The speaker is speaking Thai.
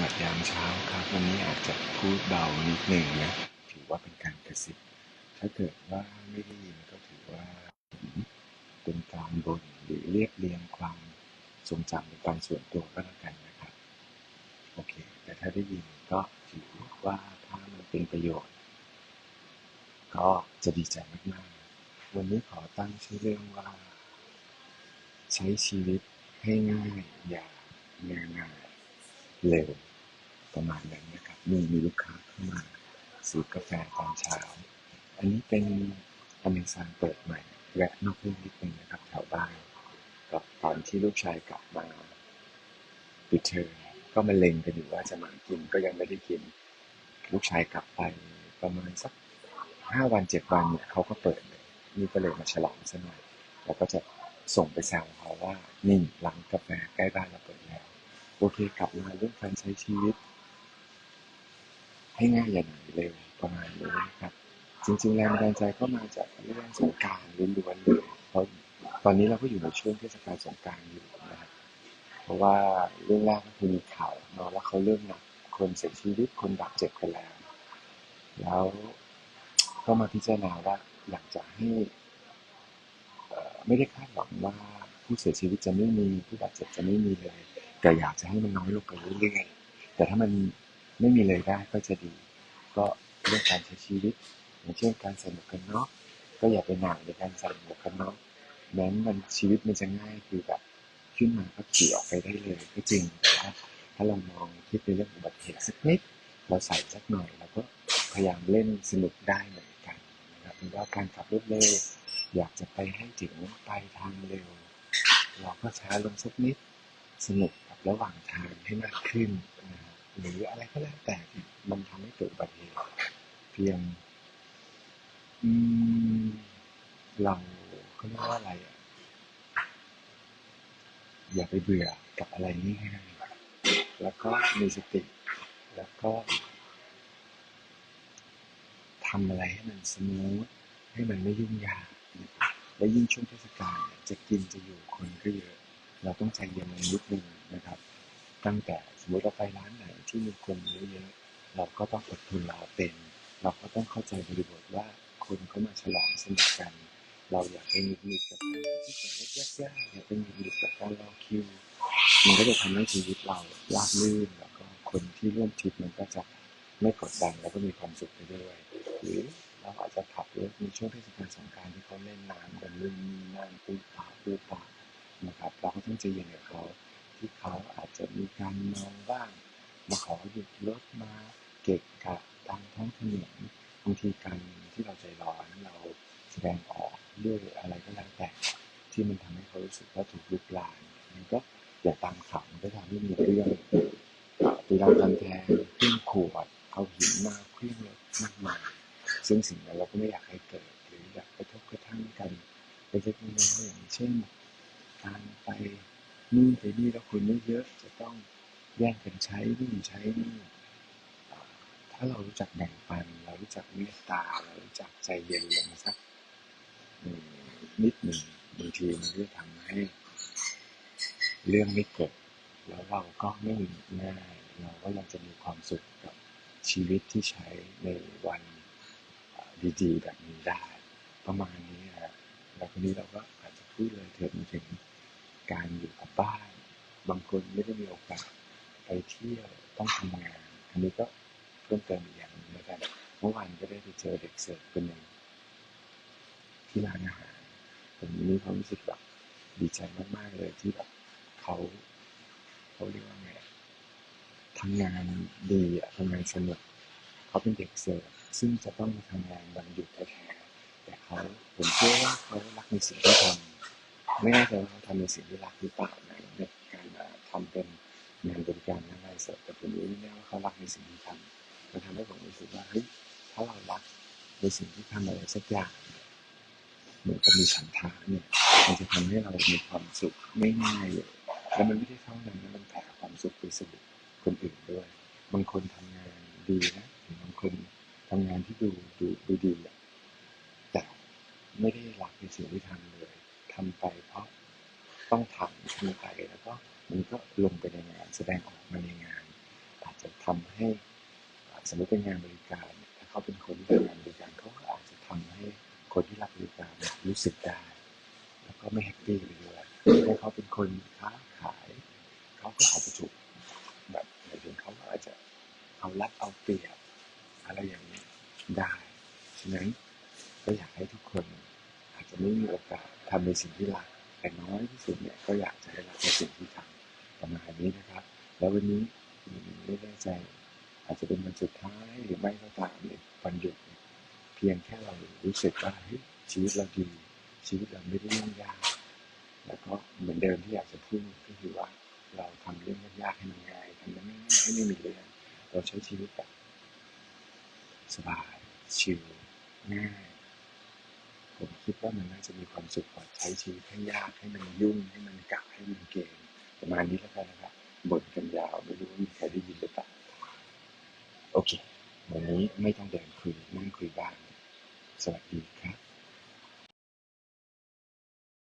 วัสดียามเช้าครับ วันนี้อาจจะพูดเบานิดหนึ่งนะ ถือว่าเป็นการกระซิบถ้าเกิดว่าไม่ได้ยินก็ถือว่าเป็นการบ่นหรือเรียบเรียงความทรงจำเป็นการส่วนตัวก็แล้วกันนะครับ โอเค แต่ถ้าได้ยินก็ถือว่าถ้ามันเป็นประโยชน์ ก็จะดีใจมากๆ วันนี้ขอตั้งชื่อเรื่องว่า ใช้ชีวิตให้ง่ายอย่างง่าย เร็วประมาณนั้นนะครับมีมีลูกค้าเข้ามาซื้อกาแฟตอนเช้า อันนี้เป็นอเมซอนเปิดใหม่แวะนอกเรื่องนิดนึงนะครับแถวบ้านก็ตอนที่ลูกชายกลับมาปิดเทอมก็มาเล็งกันอยู่ว่าจะมากินก็ยังไม่ได้กิน ลูกชายกลับไปประมาณสักห้าวันเจ็ดวันเนี่ยเขาก็เปิดเลยนี่ก็เลยมาฉลองซะหน่อย แล้วก็จะส่งไปแซวเขาว่านี่ร้านกาแฟใกล้บ้านเราเปิด เคกลับมาเรื่องการใช้ชีวิต ให้ง่ายอย่างเร็วประมาณนี้นะครับ จริงๆแรงบันดาลใจก็มาจากเรื่องสงกรารล้วนๆเลยเพราะตอนนี้เราก็อยู่ในช่วงเทศกาลสงกรารอยู่นะครับเพราะว่าเรื่องแรกก็คือมีข่าวเนาะว่าเขาเริ่มนักคนเสียชีวิตคนบาดเจ็บกันแล้ว แล้วก็มาพิจารณาว่าอยากจะให้ไม่ได้คาดหวังว่าผู้เสียชีวิตจะไม่มีผู้บาดเจ็บจะไม่มีเลย แต่อยากจะให้มันน้อยลงไปเรื่อยๆ แต่ถ้ามันไม่มีเลยได้ก็จะดี ก็เรื่องการใช้ชีวิต อย่างเช่นการใส่หมวกกันน็อกก็อย่าไปหนักในการใส่หมวกกันน็อกแม้มันชีวิตมันจะง่ายคือแบบขึ้นมาก็ขี่ออกไปได้เลยก็จริงแต่ว่าถ้าเรามองคิดในเรื่องอุบัติเหตุสักนิด เราใส่สักหน่อยเราก็พยายามเล่นสนุกได้เหมือนกันนะครับหรือว่าการขับรถเร็วอยากจะไปให้ถึงปลายทางเร็ว เราก็ช้าลงสักนิดสนุก ระหว่างทางให้มากขึ้น หรืออะไรก็แล้วแต่มันทำให้เกิดอุบัติเหตุเพียงอืเราเขาเรียกว่าอะไรอะอย่าไปเบื่อกับอะไรง่ายๆแล้วก็มีสติ แล้วก็ทำอะไรให้มันสมูทให้มันไม่ยุ่งยากและยิ่งช่วงเทศกาลจะกินจะอยู่คนก็เยอะ เราต้องใจเย็นลงนิดนึงนะครับ ตั้งแต่สมมติเราไปร้านไหนที่มีคนเยอะๆเราก็ต้องอดทนรอเป็น เราก็ต้องเข้าใจบริบทว่าคนเขามาฉลองสนุกกัน เราอยากไปหงุดหงิดกับการที่จอดรถยากๆอยากไปหงุดหงิดกับการรอคิวมันก็จะทำให้ชีวิตเราราบรื่นแล้วก็คนที่ร่วมทริปมันก็จะไม่กดดันแล้วก็มีความสุขไปด้วยหรือเราอาจจะขับรถในช่วงเทศกาลสงการที่เขาเล่นน้ำกันลื่นนั่งปูปาปูปา นะครับ เราก็ต้องใจเย็นกับเขาที่เขาอาจจะมีการเมาบ้าง มาขอหยุดรถมาเกะกะตามท้องถนนบางทีการที่เราใจร้อนเราแสดงออกด้วยอะไรก็แล้วแต่ที่มันทำให้เขารู้สึกว่าถูกลุกลานมันก็อย่าตามข่าวมันก็ทำให้มีเรื่องตีรังคันแทงเครื่องขวดเอาหินมาเครื่องมากมายซึ่งสิ่ง ยอะจะต้องแย่งกันใช้นู่ใช้นี่ถ้าเรารู้จักแบ่งปัน เรารู้จักเมตตาเรารู้จักใจเย็นลงสักนิดหนึ่งบางทีมันก็จะทำให้ เรื่องไม่เกิดแล้วเราก็ไม่ง่ายเราก็ยังจะมีความสุขกับชีวิตที่ใช้ในวันดีๆแบบนี้ได้ ประมาณนี้ครับแล้วทีนี้เราก็อาจจะพูดเลยเถิดถึงการอยู่กับบ้าน บางคนไม่ได้มีโอกาสไปเที่ยวต้องทำงาน อันนี้ก็เพิ่มเติมอีกอย่างหนึงแล้วกันเมื่อวานก็ได้ไปเจอเด็กเสิร์ฟคนหนึ่งที่ร้านอาหารผมมีความรู้สึกแบบดีใจมากๆเลยที่แบบเขาเขาเรียกว่าไงทำงานดีอะทำงานสนุกเขาเป็นเด็กเสิร์ฟซึ่งจะต้องมาทำงานวันหยุดแท้ๆแต่เขาผมเชื่อว่าเขารักในสิ่งที่ทำไม่แน่ใจว่าเขาทำในสิ่งที่รักหรือเปล่า รักในสิ่งที่ทำมันทำให้ผมรู้สึกว่าเฮ้ยถ้าเรารักในสิ่งที่ทำอะไรสักอย่างเหมือนกับมีฉันทะเนี่ยมันจะทำให้เรามีความสุขไม่ง่ายเลยแล้วมันไม่ได้เท่านั้นนะมันแผ่ความสุขไปสู่คนอื่นด้วยบางคนทำงานดีนะหรือบางคนทำงานที่ดูดูดูดีอะแต่ไม่ได้รักในสิ่งที่ทำเลยทำไปเพราะต้องทำทำไปแล้วก็มันก็ลงไปในงานแสดงออกมาในงาน ให้สมมติเป็นงานบริการถ้าเขาเป็นคนที่ทำงานบริการเขาก็อาจจะทำให้คนที่รับบริการรู้สึกได้ แล้วก็ไม่แฮปปี้ไปด้วยถ้าเขาเป็นคนค้าขายเขาก็อาจจะถูกแบบหมายถึงเขาก็อาจจะเอารัดเอาเปรียบอะไรอย่างนี้ได้ฉะนั้นก็อยากให้ทุกคนอาจจะไม่มีโอกาสทำในสิ่งที่รักแต่น้อยที่สุดเนี่ยก็อยากจะให้รักในสิ่งที่ทำประมาณนี้นะครับ แล้ววันนี้ไม่แน่ใจ อาจจะเป็นวันสุดท้ายหรือไม่ก็ตามในวันหยุดเพียงแค่เรารู้สึกว่าเฮ้ยชีวิตเราดีชีวิตเราไม่ได้ยุ่งยาก แล้วก็เหมือนเดิมที่อยากจะพูดก็คือว่าเราทำเรื่องยากให้มันง่ายทำเรื่องง่ายไม่มีเรื่องเราใช้ชีวิตแบบสบายชิลง่ายผมคิดว่ามันน่าจะมีความสุขกว่าใช้ชีวิตให้ยากให้มันยุ่งให้มันกะให้มันเกณฑ์ประมาณนี้แล้วกันนะครับบ่นกันยาวไม่รู้ว่ามีใครได้ยินหรือเปล่าโอเค วันนี้ ไม่ต้องเดินคุยนั่งคุยบ้าง สวัสดี